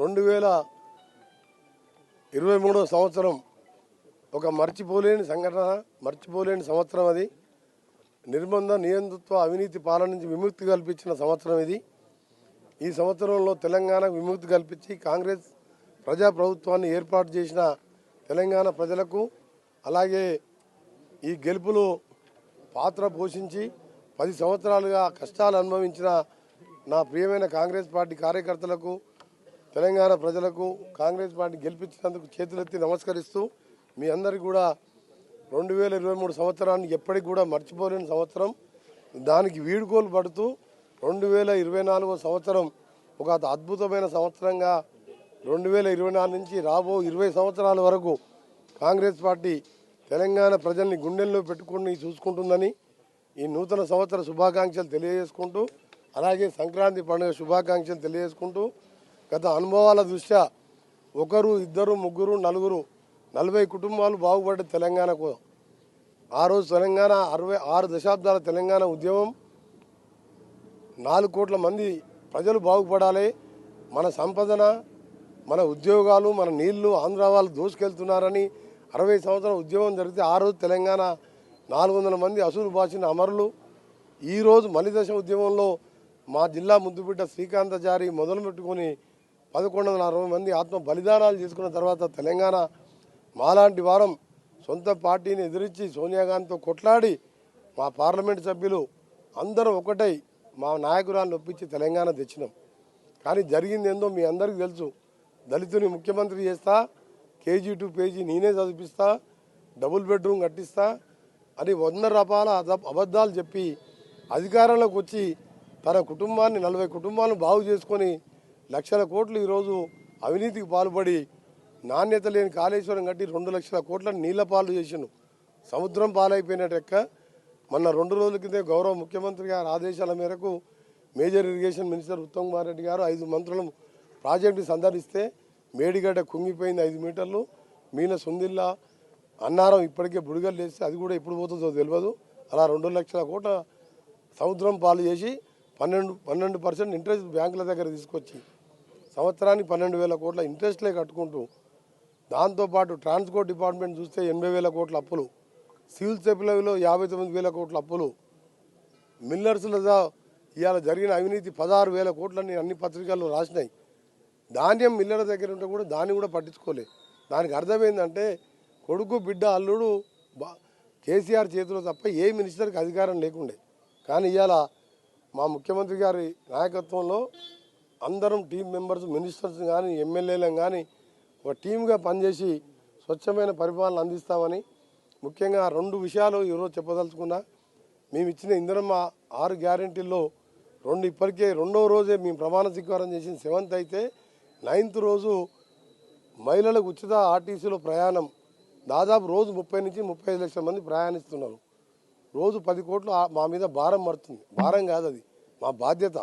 రెండు వేల ఇరవై మూడో సంవత్సరం ఒక మర్చిపోలేని సంఘటన మర్చిపోలేని సంవత్సరం అది. నిర్బంధ నియంతృత్వ అవినీతి పాలన నుంచి విముక్తి కల్పించిన సంవత్సరం ఇది. ఈ సంవత్సరంలో తెలంగాణకు విముక్తి కల్పించి కాంగ్రెస్ ప్రజాప్రభుత్వాన్ని ఏర్పాటు చేసిన తెలంగాణ ప్రజలకు అలాగే ఈ గెలుపులో పాత్ర పోషించి పది సంవత్సరాలుగా కష్టాలు అనుభవించిన నా ప్రియమైన కాంగ్రెస్ పార్టీ కార్యకర్తలకు తెలంగాణ ప్రజలకు కాంగ్రెస్ పార్టీ గెలిపించినందుకు చేతులెత్తి నమస్కరిస్తూ మీ అందరికీ కూడా రెండు వేల ఇరవై మూడు సంవత్సరాన్ని ఎప్పటికి కూడా మర్చిపోలేని సంవత్సరం. దానికి వీడుకోలు పడుతూ రెండు వేల ఇరవై నాలుగో సంవత్సరం ఒక అద్భుతమైన సంవత్సరంగా రెండు వేల ఇరవై నాలుగు నుంచి రాబో ఇరవై సంవత్సరాల వరకు కాంగ్రెస్ పార్టీ తెలంగాణ ప్రజల్ని గుండెల్లో పెట్టుకుని చూసుకుంటుందని ఈ నూతన సంవత్సర శుభాకాంక్షలు తెలియజేసుకుంటూ అలాగే సంక్రాంతి పండుగ శుభాకాంక్షలు తెలియజేసుకుంటూ గత అనుభవాల దృష్ట్యా ఒకరు ఇద్దరు ముగ్గురు నలుగురు నలభై కుటుంబాలు బాగుపడ్డ తెలంగాణకు ఆ రోజు తెలంగాణ అరవై ఆరు దశాబ్దాల తెలంగాణ ఉద్యమం. నాలుగు కోట్ల మంది ప్రజలు బాగుపడాలి. మన సంపదన మన ఉద్యోగాలు మన నీళ్ళు ఆంధ్ర వాళ్ళు దోసుకెళ్తున్నారని అరవై సంవత్సరాల ఉద్యమం జరిగితే ఆ రోజు తెలంగాణ నాలుగు వందల మంది అసూలు బాసిన అమరులు. ఈరోజు మలిదశ ఉద్యమంలో మా జిల్లా ముద్దుబిడ్డ శ్రీకాంతచారి మొదలు పెట్టుకొని పదకొండు వందల అరవై మంది ఆత్మ బలిదానాలు చేసుకున్న తర్వాత తెలంగాణ మాలాంటి వారం సొంత పార్టీని ఎదిరించి సోనియా గాంధీతో కొట్లాడి మా పార్లమెంట్ సభ్యులు అందరూ ఒకటై మా నాయకురాలను ఒప్పించి తెలంగాణ తెచ్చినాం. కానీ జరిగింది ఏందో మీ అందరికీ తెలుసు. దళితుని ముఖ్యమంత్రి చేస్తా కేజీ టు పేజీ నేనే చదివిస్తా డబుల్ బెడ్రూమ్ కట్టిస్తా అని వంద రకాల అబద్ధాలు చెప్పి అధికారంలోకి వచ్చి తన కుటుంబాన్ని నలభై కుటుంబాలను బాగు చేసుకొని లక్షల కోట్లు ఈరోజు అవినీతికి పాల్పడి నాణ్యత లేని కాళేశ్వరం కట్టి రెండు లక్షల కోట్లను నీళ్ళ పాలు చేసిండు. సముద్రం పాలైపోయినట్టెక్క మొన్న రెండు రోజుల క్రితం గౌరవ ముఖ్యమంత్రి గారి ఆదేశాల మేరకు major irrigation minister Uttam Kumar Reddy గారు ఐదు మంత్రులను ప్రాజెక్టు సందర్శిస్తే మేడిగడ్డ కుంగిపోయింది ఐదు మీటర్లు. మీన సుందిల్లా అన్నారం ఇప్పటికే బుడిగలు లేస్తే అది కూడా ఎప్పుడు పోతుందో తెలియదు అలా రెండు లక్షల కోట్ల సముద్రం పాలు చేసి పన్నెండు పన్నెండు పర్సెంట్ ఇంట్రెస్ట్ బ్యాంకుల దగ్గర తీసుకొచ్చి సంవత్సరానికి పన్నెండు వేల కోట్ల ఇంట్రెస్ట్లే కట్టుకుంటూ దాంతోపాటు ట్రాన్స్పోర్ట్ డిపార్ట్మెంట్ చూస్తే ఎనభై వేల కోట్ల అప్పులు సివిల్ సప్లైలో యాభై తొమ్మిది వేల కోట్ల అప్పులు. మిల్లర్స్లో ఇవాళ జరిగిన అవినీతి పదహారు వేల కోట్లని అన్ని పత్రికల్లో రాసినాయి. ధాన్యం మిల్లర్ దగ్గర ఉంటే కూడా దాన్ని కూడా పట్టించుకోలే. దానికి అర్థం ఏంటంటే కొడుకు బిడ్డ అల్లుడు బా కేసీఆర్ చేతిలో తప్ప ఏ మినిస్టర్కి అధికారం లేకుండే. కానీ ఇవాళ మా ముఖ్యమంత్రి గారి నాయకత్వంలో అందరం టీం మెంబర్స్ మినిస్టర్స్ కానీ ఎమ్మెల్యేలను కానీ ఒక టీమ్గా పనిచేసి స్వచ్ఛమైన పరిపాలన అందిస్తామని ముఖ్యంగా రెండు విషయాలు ఈరోజు చెప్పదలుచుకున్నా. మేము ఇచ్చిన ఇంధనం ఆరు గ్యారెంటీల్లో రెండు ఇప్పటికే రెండవ రోజే మేము ప్రమాణ స్వీకారం చేసిన సెవెంత్ అయితే నైన్త్ రోజు మహిళలకు ఉచిత ఆర్టీసీలో ప్రయాణం. దాదాపు రోజు ముప్పై నుంచి ముప్పై ఐదు లక్షల మంది ప్రయాణిస్తున్నారు. రోజు పది కోట్లు మా మీద భారం పడుతుంది భారం కాదు అది. మా బాధ్యత.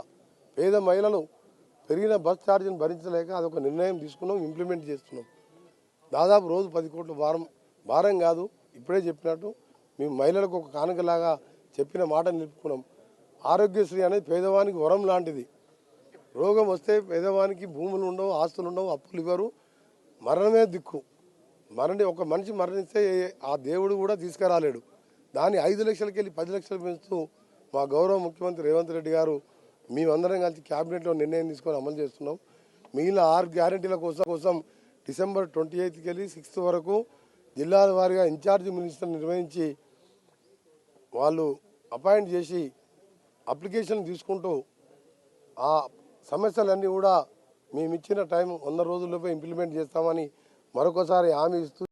పేద మహిళలు పెరిగిన బస్ ఛార్జీని భరించలేక అదొక నిర్ణయం తీసుకున్నాం ఇంప్లిమెంట్ చేస్తున్నాం. దాదాపు రోజు పది కోట్ల భారం భారం కాదు ఇప్పుడే చెప్పినట్టు మేము మహిళలకు ఒక కానుకలాగా చెప్పిన మాట నిలుపుకున్నాం. ఆరోగ్యశ్రీ అనేది పేదవానికి వరం లాంటిది. రోగం వస్తే పేదవానికి భూములు ఉండవు ఆస్తులు ఉండవు అప్పులు ఇవ్వరు. మరణమే దిక్కు. మరణి ఒక మనిషి మరణిస్తే ఆ దేవుడు కూడా తీసుకురాలేడు. దాన్ని ఐదు లక్షలకి వెళ్ళి పది లక్షలు పెంచుతూ మా గౌరవ ముఖ్యమంత్రి రేవంత్ రెడ్డి గారు మేమందరం కలిసి క్యాబినెట్లో నిర్ణయం తీసుకొని అమలు చేస్తున్నాం. మిగిలిన ఆరు గ్యారంటీల కోసం కోసం డిసెంబర్ ట్వంటీ ఎయిత్కి వెళ్ళి సిక్స్త్ వరకు జిల్లాల వారీగా ఇన్ఛార్జ్ మినిస్టర్ నిర్వహించి వాళ్ళు అపాయింట్ చేసి అప్లికేషన్ తీసుకుంటూ ఆ సమస్యలన్నీ కూడా మేము ఇచ్చిన టైం వంద రోజుల్లోపే ఇంప్లిమెంట్ చేస్తామని మరొకసారి హామీ ఇస్తూ